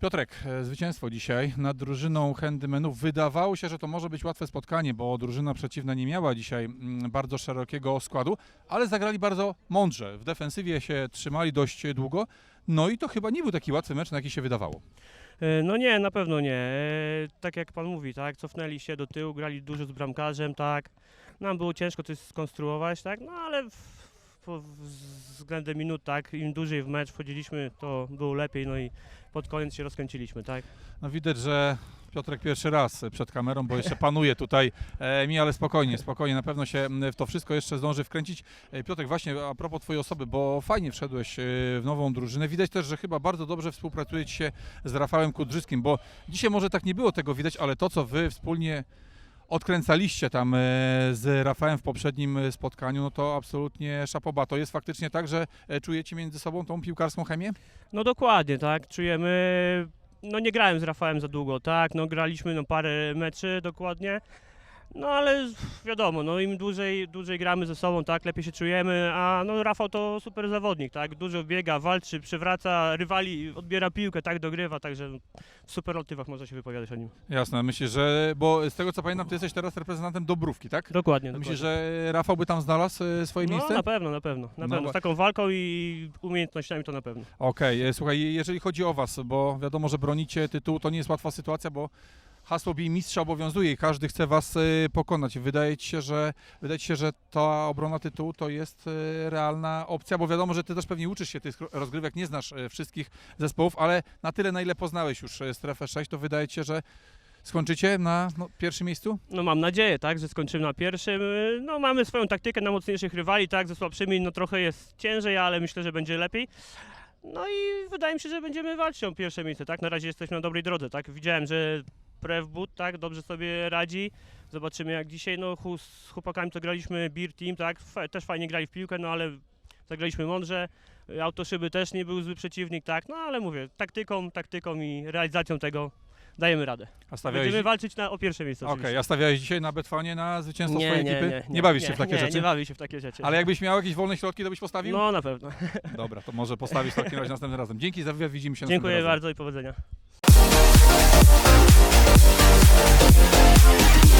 Piotrek, e, zwycięstwo dzisiaj nad drużyną Handymenów. Wydawało się, że to może być łatwe spotkanie, bo drużyna przeciwna nie miała dzisiaj mm, bardzo szerokiego składu, ale zagrali bardzo mądrze. W defensywie się trzymali dość długo. No i to chyba nie był taki łatwy mecz, na jaki się wydawało. E, No nie, na pewno nie. E, Tak jak pan mówi, tak, cofnęli się do tyłu, grali dużo z bramkarzem, tak. Nam było ciężko coś skonstruować, tak, no ale po, względem minut, tak, im dłużej w mecz wchodziliśmy, to było lepiej, no i pod koniec się rozkręciliśmy, tak. No widać, że Piotrek pierwszy raz przed kamerą, bo jeszcze panuje tutaj e, mi, ale spokojnie, spokojnie, na pewno się w to wszystko jeszcze zdąży wkręcić. E, Piotrek, właśnie a propos Twojej osoby, bo fajnie wszedłeś e, w nową drużynę. Widać też, że chyba bardzo dobrze współpracujecie się z Rafałem Kudrzyskim, bo dzisiaj może tak nie było tego widać, ale to, co Wy wspólnie odkręcaliście tam e, z Rafałem w poprzednim e, spotkaniu, no to absolutnie szapoba. To jest faktycznie tak, że e, czujecie między sobą tą piłkarską chemię? No dokładnie, tak, czujemy, no nie grałem z Rafałem za długo, tak, no graliśmy no parę meczy dokładnie, no ale wiadomo, no im dłużej, dłużej gramy ze sobą, tak, lepiej się czujemy, a no Rafał to super zawodnik, tak, dużo biega, walczy, przywraca rywali, odbiera piłkę, tak, dogrywa, także w superlatywach można się wypowiadać o nim. Jasne, myślę, że, bo z tego co pamiętam, ty jesteś teraz reprezentantem Dobrówki, tak? Dokładnie, dokładnie. że Rafał by tam znalazł e, swoje no, miejsce? na pewno, na pewno, na No pewno, z taką walką i umiejętnościami to na pewno. Okej, e, słuchaj, jeżeli chodzi o was, bo wiadomo, że bronicie tytułu, to nie jest łatwa sytuacja, bo hasło bij mistrza obowiązuje i każdy chce was e, pokonać. Wydaje ci się, że wydaje ci się, że ta obrona tytułu to jest e, realna opcja, bo wiadomo, że ty też pewnie uczysz się tych rozgrywek, nie znasz e, wszystkich zespołów, ale na tyle, na ile poznałeś już strefę 6, to wydaje ci się, że skończycie na no, pierwszym miejscu? No mam nadzieję, tak, że skończymy na pierwszym. Y, No mamy swoją taktykę na mocniejszych rywali, tak, ze słabszymi no trochę jest ciężej, ale myślę, że będzie lepiej. No i wydaje mi się, że będziemy walczyć o pierwsze miejsce, tak, na razie jesteśmy na dobrej drodze, tak. Widziałem, że Prewbud, tak, dobrze sobie radzi. Zobaczymy jak dzisiaj, no hu- z chłopakami to graliśmy Beer Team, tak, też fajnie grali w piłkę, no ale zagraliśmy mądrze. Y, Autoszyby też nie był zły przeciwnik, tak, no ale mówię, taktyką, taktyką i realizacją tego dajemy radę. A stawiałeś, Będziemy walczyć na, o pierwsze miejsce Okej, oczywiście. a stawiałeś dzisiaj na Betfanie na zwycięstwo Nie, swojej ekipy? bawisz się w takie nie, rzeczy? Nie bawię się w takie rzeczy. Ale jakbyś miał jakieś wolne środki, to byś postawił? No na pewno. Dobra, to może postawisz w takim razie następnym razem. Dzięki za wywiad, widzimy się Dziękuję następnym razem. bardzo i powodzenia. Thank you.